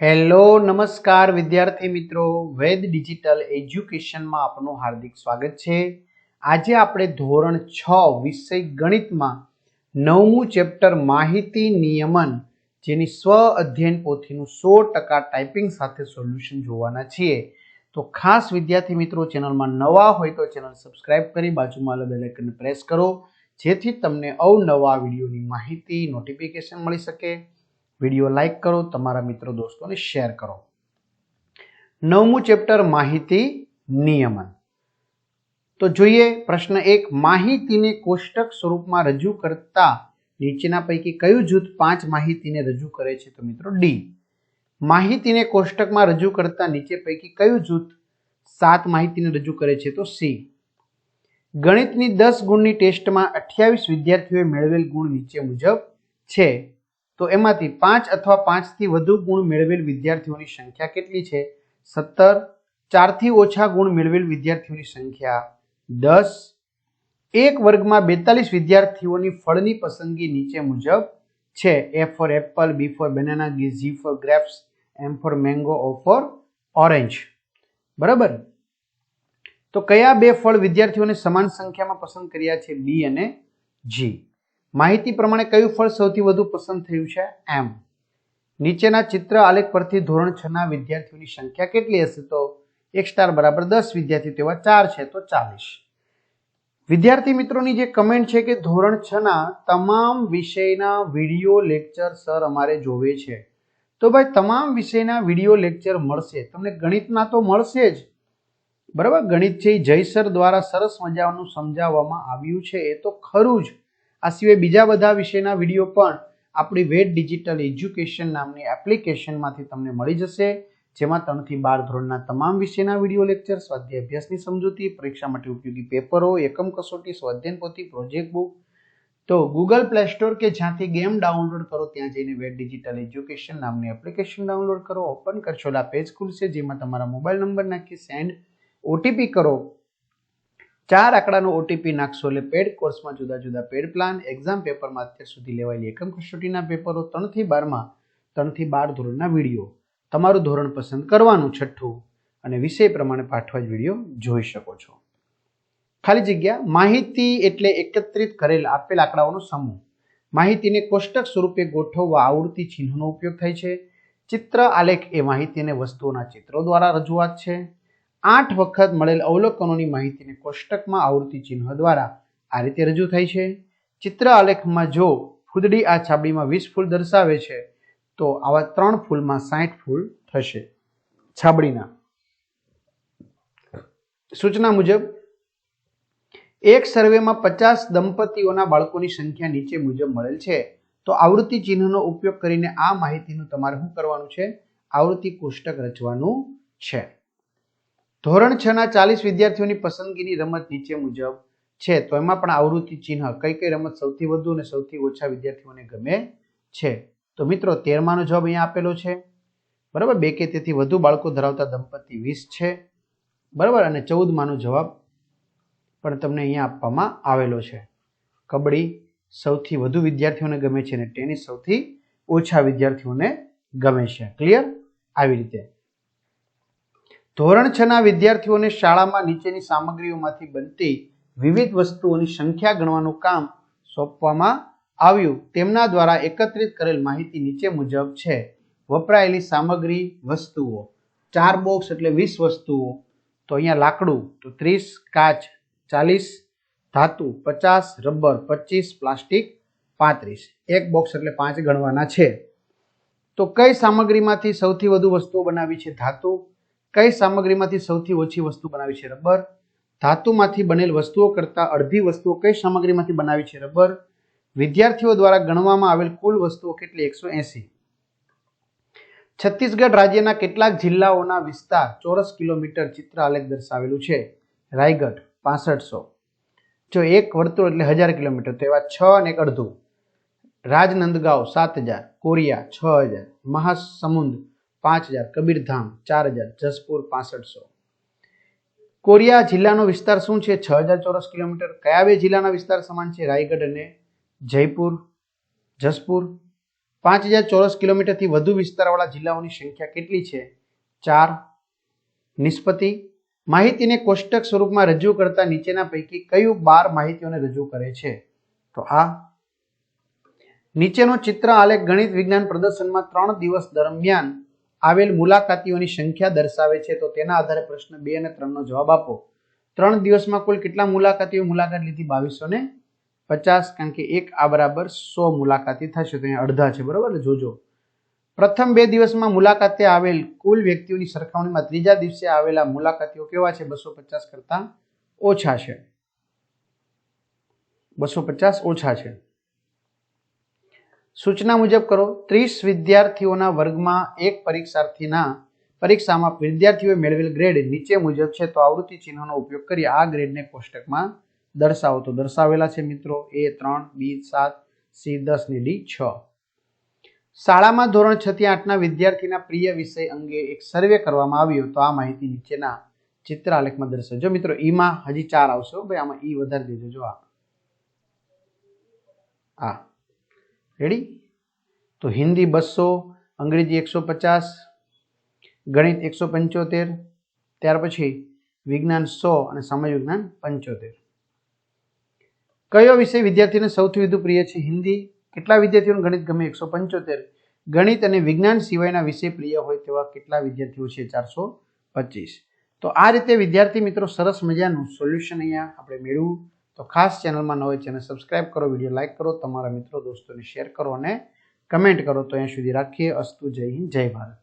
Hello, નમસ્કાર વિદ્યાર્થી મિત્રો. વેદ ડિજિટલ એજ્યુકેશનમાં આપનું હાર્દિક સ્વાગત છે. આજે આપણે ધોરણ છ વિષય ગણિતમાં નવમું ચેપ્ટર માહિતી નિયમન, જેની સ્વ અધ્યયન પોથીનું સો ટકા ટાઈપિંગ સાથે સોલ્યુશન જોવાના છીએ. તો ખાસ વિદ્યાર્થી મિત્રો, ચેનલમાં નવા હોય તો ચેનલ સબસ્ક્રાઇબ કરી બાજુમાં બેલ આઇકન પ્રેસ કરો, જેથી તમને અવનવા વિડીયોની માહિતી નોટિફિકેશન મળી શકે. વીડિયો લાઈક કરો, તમારા મિત્રો દોસ્તોને શેર કરો. નવમું ચેપ્ટર, માહિતી નિયમન. તો જોઈએ પ્રશ્ન એક, માહિતીને કોષ્ટક સ્વરૂપમાં રજૂ કરતા નીચેના પૈકી કયું જૂથ પાંચ માહિતીને રજૂ કરે છે તો મિત્રો ડી. માહિતીને કોષ્ટકમાં રજૂ કરતા નીચે પૈકી કયું જૂથ સાત માહિતીને રજૂ કરે છે તો સી. ગણિતની દસ ગુણની ટેસ્ટમાં અઠ્યાવીસ વિદ્યાર્થીઓએ મેળવેલ ગુણ નીચે મુજબ છે. તો એમાંથી પાંચ અથવા પાંચથી વધુ ગુણ મેળવેલ વિદ્યાર્થીઓની સંખ્યા કેટલી છે? સત્તર. ચારથી ઓછા ગુણ મેળવેલ વિદ્યાર્થીઓની સંખ્યા દસ. એક વર્ગમાં બેતાલીસ વિદ્યાર્થીઓની ફળની પસંદગી નીચે મુજબ છે. A for apple B for banana G for grapes M for mango O for orange બરાબર? તો કયા બે ફળ વિદ્યાર્થીઓને સમાન સંખ્યામાં પસંદ કર્યા છે? બી અને જી માહિતી પ્રમાણે કયું ફળ સૌથી વધુ પસંદ થયું છે? એમ. નીચેના ચિત્ર આલેખ પરથી ધોરણ છ ના વિદ્યાર્થીઓની સંખ્યા કેટલી હશે? તો એક સ્ટાર બરાબર દસ, વિદ્યાર્થી તેવા ચાર છે, તો ચાલીસ. વિદ્યાર્થી મિત્રોની જે કમેન્ટ છે કે ધોરણ છ ના તમામ વિષયના વીડિયો લેક્ચર સર અમારે જોવે છે. તો ભાઈ, તમામ વિષયના વીડિયો લેક્ચર મળશે. તમને ગણિતના તો મળશે જ. બરાબર? ગણિત છે જયસર દ્વારા સરસ મજાનું સમજાવવામાં આવ્યું છે. એ તો ખરું જ. આ સિવાય બીજા બધા વિષયના વીડિયો પણ આપણી વેટ ડિજિટલ એજ્યુકેશન નામની એપ્લિકેશનમાંથી તમને મળી જશે, જેમાં ત્રણથી બાર ધોરણના તમામ વિષયના વીડિયો લેક્ચર સ્વાધ્યાય અભ્યાસની સમજૂતી, પરીક્ષા માટે ઉપયોગી પેપરો, એકમ કસોટી સ્વાધ્યાયન પોથી, પ્રોજેક્ટ બુક. તો ગૂગલ પ્લે સ્ટોર કે જ્યાંથી ગેમ ડાઉનલોડ કરો, ત્યાં જઈને વેટ ડિજિટલ એજ્યુકેશન નામની એપ્લિકેશન ડાઉનલોડ કરો. ઓપન કરશો એટલે પેજ ખુલશે, જેમાં તમારા મોબાઈલ નંબર નાખી સેન્ડ ઓટીપી કરો. ચાર આંકડાનો ઓટીપી નાખશો એટલે પેડ કોર્સમાં જુદા જુદા પેડ પ્લાન એક્ઝામ પેપરમાં અત્યાર સુધી લેવાયેલી એકમ કસોટીના પેપરો ત્રણથી બારમાં, ત્રણથી બાર ધોરણના વીડિયો તમારું ધોરણ પસંદ કરવાનું છઠ્ઠું અને વિષય પ્રમાણે પાઠવા જ વીડિયો જોઈ શકો છો. ખાલી જગ્યા, માહિતી એટલે એકત્રિત કરેલ, આપેલ આંકડાઓનો સમૂહ. માહિતીને કોષ્ટક સ્વરૂપે ગોઠવવા આવૃત્તિ ચિહ્નનો ઉપયોગ થાય છે. ચિત્ર, આલેખ એ માહિતી અને વસ્તુઓના ચિત્રો દ્વારા રજૂઆત છે. આઠ વખત મળેલ અવલોકનોની માહિતીને કોષ્ટકમાં આવૃત્તિ ચિહ્ન દ્વારા આ રીતે રજૂ થાય છે. ચિત્ર આલેખમાં જો ફૂદડી આ છાબડીમાં વીસ ફૂલ દર્શાવે છે, તો આવા ત્રણ ફૂલમાં સાઠ ફૂલ થશે. છાબડીના. સૂચના મુજબ, એક સર્વેમાં પચાસ દંપતીઓના બાળકોની સંખ્યા નીચે મુજબ મળેલ છે. તો આવૃત્તિ ચિહ્નનો ઉપયોગ કરીને આ માહિતીનું તમારે શું કરવાનું છે? આવૃત્તિ કોષ્ટક રચવાનું છે. ધોરણ છ ના ચાલીસ વિદ્યાર્થીઓની પસંદગીની રમત નીચે મુજબ છે. તો એમાં પણ આવૃત્તિ ચિહ્ન કઈ કઈ રમત સૌથી વધુ અને સૌથી ઓછા વિદ્યાર્થીઓને ગમે છે. તો મિત્રો, તેરમાનો જવાબ અહીંયા આપેલો છે. બરાબર? બે કે તેથી વધુ બાળકો ધરાવતા દંપતી વીસ છે. બરાબર? અને ચૌદમાનો જવાબ પણ તમને અહીંયા આપવામાં આવેલો છે. કબડ્ડી સૌથી વધુ વિદ્યાર્થીઓને ગમે છે અને ટેનિસ સૌથી ઓછા વિદ્યાર્થીઓને ગમે છે. ક્લિયર? આવી રીતે. ધોરણ છ ના વિદ્યાર્થીઓને શાળામાં નીચેની સામગ્રીઓમાંથી બનતી વિવિધ વસ્તુઓની સંખ્યા ગણવાનું કામ સોંપવામાં આવ્યું. તેમના દ્વારા એકત્રિત કરેલ માહિતી નીચે મુજબ છે. વપરાયેલી સામગ્રી, વસ્તુઓ, ચાર બોક્સ એટલે વીસ વસ્તુઓ, તો અહીંયા લાકડું, તો ત્રીસ, કાચ, ચાલીસ, ધાતુ, પચાસ, રબર, પચીસ, પ્લાસ્ટિક, પાંત્રીસ. એક બોક્સ એટલે પાંચ ગણવાના છે. તો કઈ સામગ્રીમાંથી સૌથી વધુ વસ્તુઓ બનાવી છે? ધાતુ કઈ સામગ્રીમાંથી સૌથી ઓછી વસ્તુ બનાવી છે? રબર. ધાતુમાંથી બનેલ વસ્તુઓ કરતાં અડધી વસ્તુઓ કઈ સામગ્રીમાંથી બનાવી છે? રબર. વિદ્યાર્થીઓ દ્વારા ગણવામાં આવેલ કુલ વસ્તુઓ કેટલી? એકસો એસી. છત્તીસગઢ રાજ્યના કેટલાક જિલ્લાઓના વિસ્તાર ચોરસ કિલોમીટર ચિત્ર આલેખ દર્શાવેલું છે. રાયગઢ પાસઠસો. જો એક વર્તુળ એટલે હજાર કિલોમીટર, તો એવા છ અને અડધું. રાજનંદગાંવ સાત હજાર, કોરિયા છ હજાર, મહાસમુંદ પાંચ હજાર, કબીરધામ, ચાર હજાર, જસપુર પાસઠસો. કોરિયા જિલ્લાનો વિસ્તાર શું છે? છ હજાર ચોરસ કિલોમીટર. કયા બે જિલ્લાના વિસ્તાર સમાન છે? રાયગઢ અને જયપુર, જસપુર. પાંચ હજાર ચોરસ કિલોમીટરથી વધુ વિસ્તારવાળા જિલ્લાઓની સંખ્યા કેટલી છે? ચાર. નિષ્પતિ. માહિતીને કોષ્ટક સ્વરૂપમાં રજૂ કરતા નીચેના પૈકી કયું બાર માહિતીઓને રજૂ કરે છે? તો આ નીચેનો ચિત્ર આલેખ ગણિત વિજ્ઞાન પ્રદર્શનમાં ત્રણ દિવસ દરમિયાન આવેલ મુલાકાતીઓની સંખ્યા દર્શાવે છે, તો તેના આધારે પ્રશ્ન બે અને ત્રણનો જવાબ આપો. ત્રણ દિવસમાં કુલ કેટલા મુલાકાતીઓ મુલાકાત લીધી? બાવીસો ને પચાસ, કારણ કે એક આ બરાબર સો મુલાકાતી થશે. તો અહીંયા અડધા છે, બરાબર? જોજો. પ્રથમ બે દિવસમાં મુલાકાતે આવેલ કુલ વ્યક્તિઓની સરખામણીમાં ત્રીજા દિવસે આવેલા મુલાકાતીઓ કેવા છે? બસો પચાસ કરતાં ઓછા છે. બસો પચાસ ઓછા છે. સૂચના મુજબ કરો, ત્રીસ વિદ્યાર્થીઓના વર્ગમાં એક પરીક્ષાર્થીના પરીક્ષામાં વિદ્યાર્થીઓએ મેળવેલ ગ્રેડ નીચે મુજબ છે. તો આવૃત્તિ ચિહ્નનો ઉપયોગ કરી આ ગ્રેડને કોષ્ટકમાં દર્શાવો. તો દર્શાવેલા છે મિત્રો, એ ત્રણ, બી, સાત, સી, દસ ને ડી, છ. શાળામાં ધોરણ છ થી આઠના વિદ્યાર્થીના પ્રિય વિષય અંગે એક સર્વે કરવામાં આવ્યો. તો આ માહિતી નીચેના ચિત્ર આલેખમાં દર્શાવજો મિત્રો, ઈમાં હજી ચાર આવશે ભાઈ, આમાં ઈ વધારી દેજો. જો આ. રેડી તો હિન્દી બસો, અંગ્રેજી એકસો પચાસ, ગણિત એકસો પંચોતેર, ત્યાર પછી વિજ્ઞાન સો અને સમાજ વિજ્ઞાન પંચોતેર. કયો વિષય વિદ્યાર્થીને સૌથી વધુ પ્રિય છે? હિન્દી. કેટલા વિદ્યાર્થીઓને ગણિત ગમે? એકસો પંચોતેર. ગણિત અને વિજ્ઞાન સિવાયના વિષય પ્રિય હોય તેવા કેટલા વિદ્યાર્થીઓ છે? ચારસો પચીસ. તો આ રીતે વિદ્યાર્થી મિત્રો સરસ મજાનું સોલ્યુશન અહીંયા આપણે મેળવું તો ખાસ ચેનલમાં ન હોય ચેનલ સબસ્ક્રાઇબ કરો વીડિયો લાઇક કરો, તમારા મિત્રો, દોસ્તોને શેર કરો અને કમેન્ટ કરો. તો અહીંયા સુધી રાખીએ. અસ્તુ જય હિન્દ, જય ભારત.